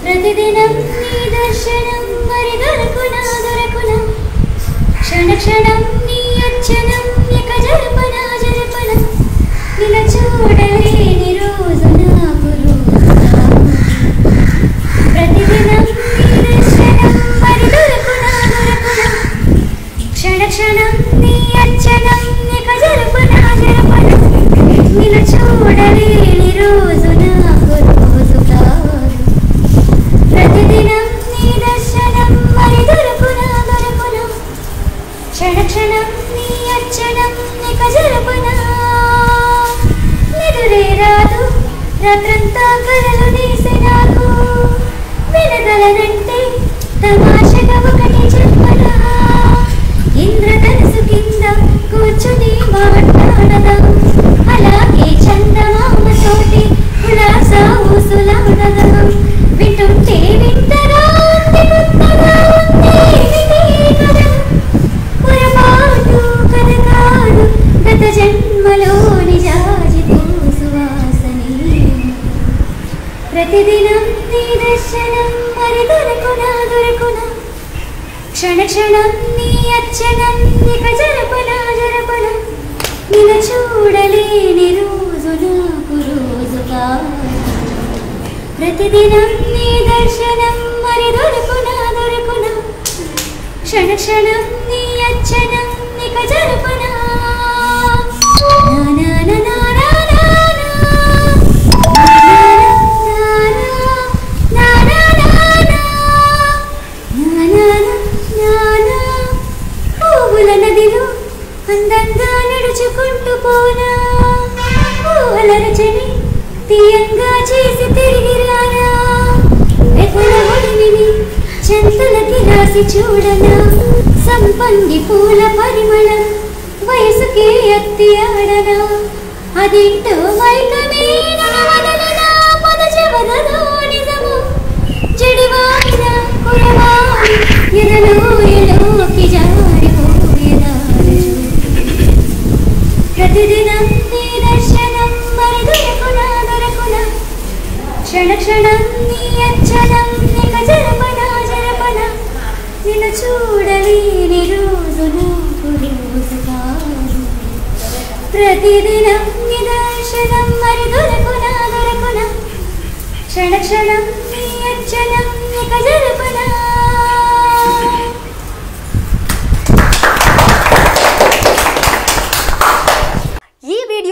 പ്രതിദിനം നീ അച്ഛനം ജൽപ്പന നിരോധന. క్షణ క్షణం నీ అర్చనం ఇక జరపనా నిదురే రాదు రాత్రంతా కలలు తీసి నాకు. వినగలనంటే తమాషగా ఒకటి చెప్పనా. ఇంద్రధనుసు కింద కూర్చుని మాట్లాడదాం అలాగే చందమామతోటి కులాసా ఊసులాడదాం. പ്രതിദിനം നീ ദർശനം മരുതുരകുണാതുരകുണ ക്ഷണക്ഷണം നീ അർച്ചനം നിഖജരപനാജരപന നില చూడలేని రోజు నాకు రోజు ప్రతిదినం నీ దర్శనం మరి దొరకునా దొరకునా క్షణ పోనా తీయంగా చేసి తిరిగి రానా చెంతలకి రాసి చూడనా? సంపంగి పూల పరిమళం వయసుకే ఎత్తి ఆడనా? అదేంటో మైకమే క్షణక్షణం నీ అచ్చనం నిక జరపణ జరపణ నిన్ను చూడలేని రోజు నాకు రోజు కాదు ప్రతిదినం నిదర్శనం మరి దొరకునా దొరకునా క్షణక్షణం